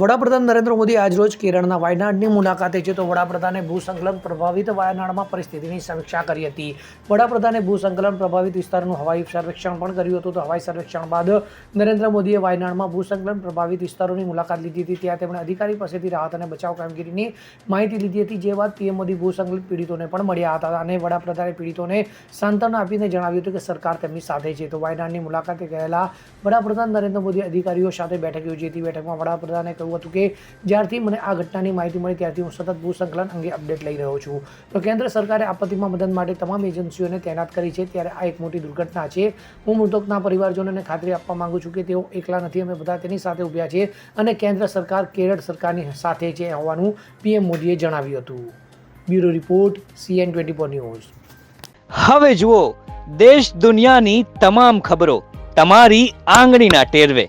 વડાપ્રધાન નરેન્દ્ર મોદી આજરોજ કેરળના વાયનાડની મુલાકાતે છે. તો વડાપ્રધાને ભૂસંકલન પ્રભાવિત વાયનાડમાં પરિસ્થિતિની સમીક્ષા કરી હતી. વડાપ્રધાને ભૂસંકલન પ્રભાવિત વિસ્તારનું હવાઈ સર્વેક્ષણ પણ કર્યું હતું. તો હવાઈ સર્વેક્ષણ બાદ નરેન્દ્ર મોદીએ વાયનાડમાં ભૂસંકલન પ્રભાવિત વિસ્તારોની મુલાકાત લીધી હતી. ત્યાં તેમણે અધિકારી પાસેથી રાહત અને બચાવ કામગીરીની માહિતી લીધી હતી. જે બાદ પીએમ મોદી ભૂસંકલિત પીડિતોને પણ મળ્યા હતા અને વડાપ્રધાને પીડિતોને સાંત્વના આપીને જણાવ્યું હતું કે સરકાર તેમની સાથે છે. તો વાયનાડની મુલાકાતે ગયેલા વડાપ્રધાન નરેન્દ્ર મોદી અધિકારીઓ સાથે બેઠક યોજી હતી. બેઠકમાં વડાપ્રધાને કહ્યું હતું કે જ્યારથી મને આ ઘટનાની માહિતી મળી ત્યારથી હું સતત ભૂસંકલન અંગે અપડેટ લઈ રહ્યો છું. તો કેન્દ્ર સરકારે આપત્તિમાં મદદ માટે તમામ એજન્સીઓને તૈનાત કરી છે. ત્યારે આ એક મોટી દુર્ઘટના છે. હું મૃતકના પરિવારજનોને ખાતરી આપવા માંગુ છું કે તેઓ એકલા નથી. અમે બધા તેની સાથે ઊભ્યા છીએ અને કેન્દ્ર સરકાર કેરળ સરકારની સાથે છે હોવાનું પીએમ મોદીએ જણાવ્યું હતું. Bureau report CN twenty four news. હવે જુઓ, દેશ દુનિયાની તમામ ખબરો તમારી આંગળીના ટેરવે.